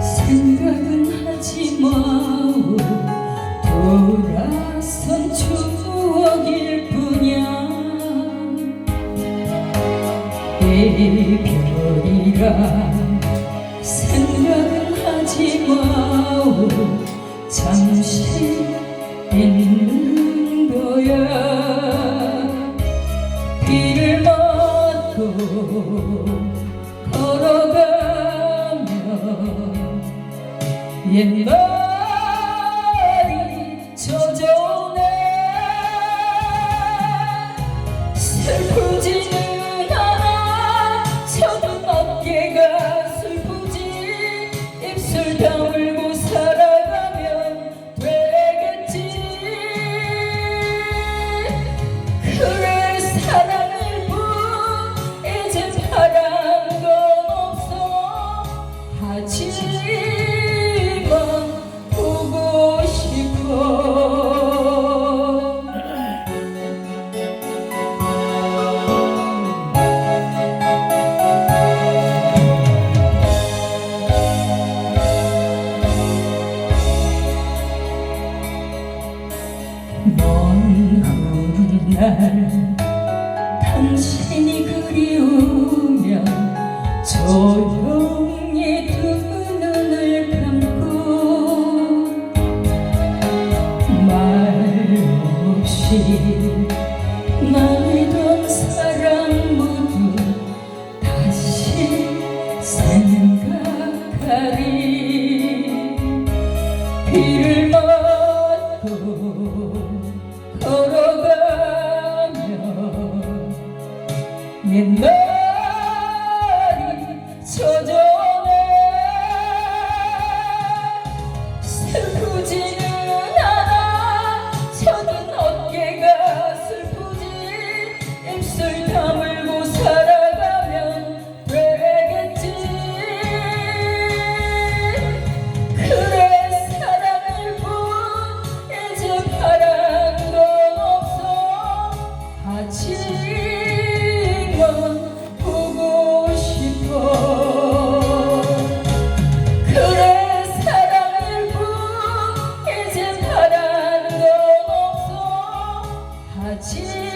생각은 하지 마오. 돌아선 추억일 뿐이야. 이별이라 옛날 먼 훗날 당신이 그리우면 조용히 두 눈을 감고 말 없이 말던 사랑 모두 다시 생각하리. 비를 맞 옛날이 젖어오네 슬프지는 않아. 저는 어깨가 슬프지. 입술 다물고 살아가면 되겠지? 그래 사랑을 뿐 이제 바란 건 없어 이